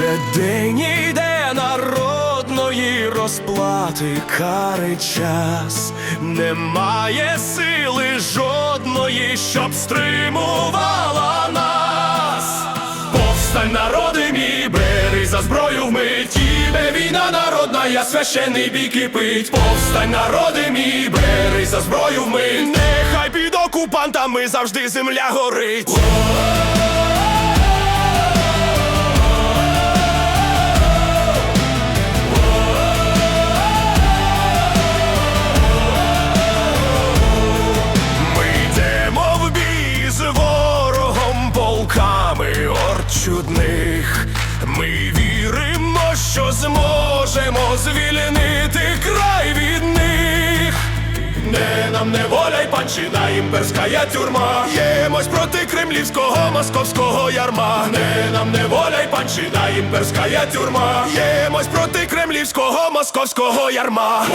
Вже день іде народної розплати кари час, немає сили жодної, щоб стримувала нас. Повстань, народи мій, бери за зброю вмить, іде війна народна, я священий бік і пить. Повстань, народи мій, бери за зброю вмить, нехай під окупантами завжди земля горить. Чудних. Ми віримо, що зможемо звільнити край від них. Не нам не воля й панчина, імперська тюрма. Ємось проти кремлівського московського ярма. Не нам не воля й панчина, імперська тюрма. Ємось проти кремлівського московського ярма.